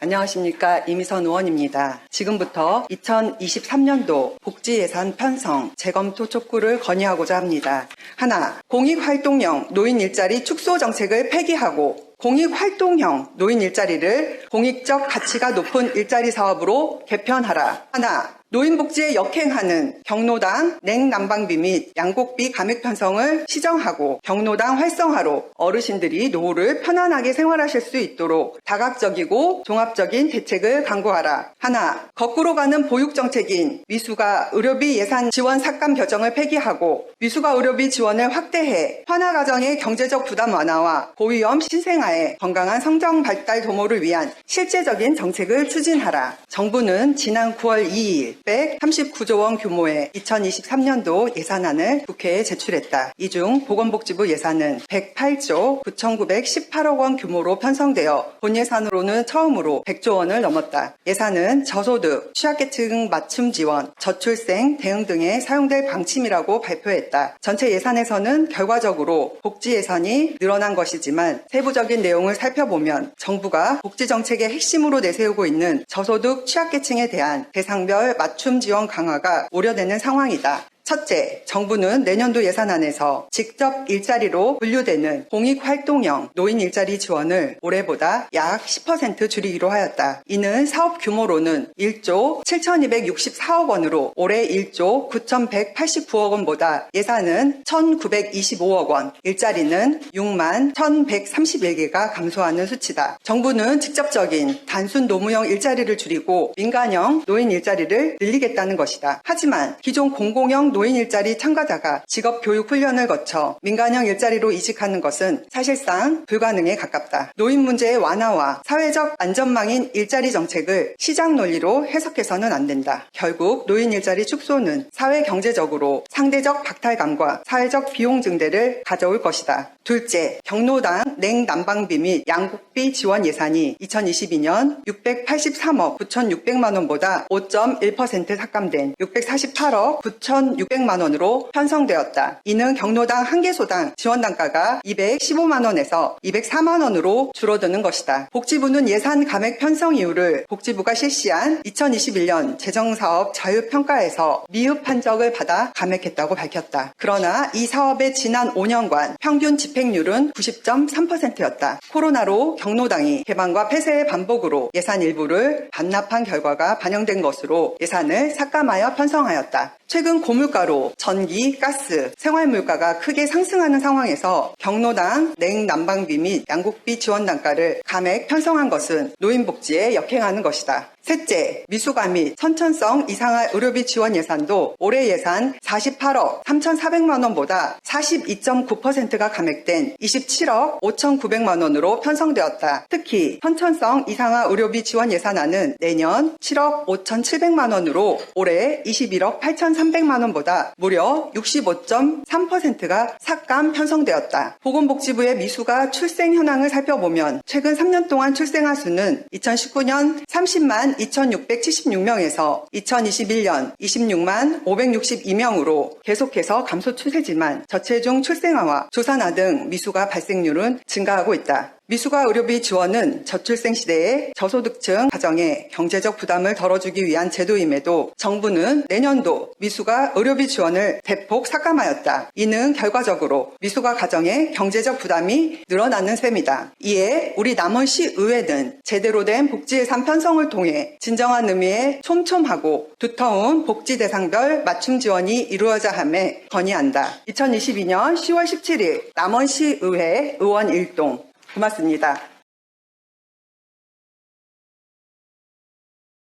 안녕하십니까. 이미선 의원입니다. 지금부터 2023년도 복지예산 편성, 재검토 촉구를 건의하고자 합니다. 하나, 공익활동형 노인 일자리 축소 정책을 폐기하고 공익활동형 노인 일자리를 공익적 가치가 높은 일자리 사업으로 개편하라. 하나, 노인복지에 역행하는 경로당 냉난방비 및 양곡비 감액 편성을 시정하고 경로당 활성화로 어르신들이 노후를 편안하게 생활하실 수 있도록 다각적이고 종합적인 대책을 강구하라. 하나, 거꾸로 가는 보육 정책인 미수가 의료비 예산 지원 삭감 결정을 폐기하고 미수가 의료비 지원을 확대해 환화 가정의 경제적 부담 완화와 고위험 신생아의 건강한 성장 발달 도모를 위한 실제적인 정책을 추진하라. 정부는 지난 9월 2일 139조 원 규모의 2023년도 예산안을 국회에 제출했다. 이 중 보건복지부 예산은 108조 9,918억 원 규모로 편성되어 본 예산으로는 처음으로 100조 원을 넘었다. 예산은 저소득, 취약계층 맞춤 지원, 저출생 대응 등에 사용될 방침이라고 발표했다. 전체 예산에서는 결과적으로 복지 예산이 늘어난 것이지만 세부적인 내용을 살펴보면 정부가 복지 정책의 핵심으로 내세우고 있는 저소득 취약계층에 대한 대상별 맞춤 지원 강화가 우려되는 상황이다. 첫째, 정부는 내년도 예산안에서 직접 일자리로 분류되는 공익활동형 노인 일자리 지원을 올해보다 약 10% 줄이기로 하였다. 이는 사업 규모로는 1조 7,264억 원으로 올해 1조 9,189억 원보다 예산은 1,925억 원, 일자리는 6만 1,131개가 감소하는 수치다. 정부는 직접적인 단순 노무형 일자리를 줄이고 민간형 노인 일자리를 늘리겠다는 것이다. 하지만 기존 공공형 노인 일자리 참가자가 직업 교육 훈련을 거쳐 민간형 일자리로 이직하는 것은 사실상 불가능에 가깝다. 노인 문제의 완화와 사회적 안전망인 일자리 정책을 시장 논리로 해석해서는 안 된다. 결국 노인 일자리 축소는 사회 경제적으로 상대적 박탈감과 사회적 비용 증대를 가져올 것이다. 둘째, 경로당 냉난방비 및 양국비 지원 예산이 2022년 683억 9,600만 원보다 5.1% 삭감된 648억 9,600만 원으로 편성되었다. 이는 경로당 한 개소당 지원 단가가 215만 원에서 204만 원으로 줄어드는 것이다. 복지부는 예산 감액 편성 이유를 복지부가 실시한 2021년 재정사업 자유평가에서 미흡 판적을 받아 감액했다고 밝혔다. 그러나 이 사업의 지난 5년간 평균 집행률은 90.3%였다. 코로나로 경로당이 개방과 폐쇄의 반복으로 예산 일부를 반납한 결과가 반영된 것으로 예산을 삭감하여 편성하였다. 최근 고물가로 전기, 가스, 생활물가가 크게 상승하는 상황에서 경로당 냉난방비 및 양국비 지원 단가를 감액 편성한 것은 노인복지에 역행하는 것이다. 셋째, 미수가 및 선천성 이상한 의료비 지원 예산도 올해 예산 48억 3,400만 원보다 42.9%가 감액된 27억 5,900만 원으로 편성되었다. 특히 선천성 이상한 의료비 지원 예산안은 내년 7억 5,700만 원으로 올해 21억 8,300만 원보다 무려 65.3%가 삭감 편성되었다. 보건복지부의 미수가 출생 현황을 살펴보면 최근 3년 동안 출생아 수는 2019년 30만 2,676명에서 2021년 26만 562명으로 계속해서 감소 추세지만 저체중 출생아와 조산아 등 미수가 발생률은 증가하고 있다. 미수가 의료비 지원은 저출생 시대의 저소득층 가정에 경제적 부담을 덜어주기 위한 제도임에도 정부는 내년도 미수가 의료비 지원을 대폭 삭감하였다. 이는 결과적으로 미수가 가정의 경제적 부담이 늘어나는 셈이다. 이에 우리 남원시 의회는 제대로 된 복지예산 편성을 통해 진정한 의미의 촘촘하고 두터운 복지 대상별 맞춤 지원이 이루어져 함에 건의한다. 2022년 10월 17일 남원시 의회 의원 일동 고맙습니다.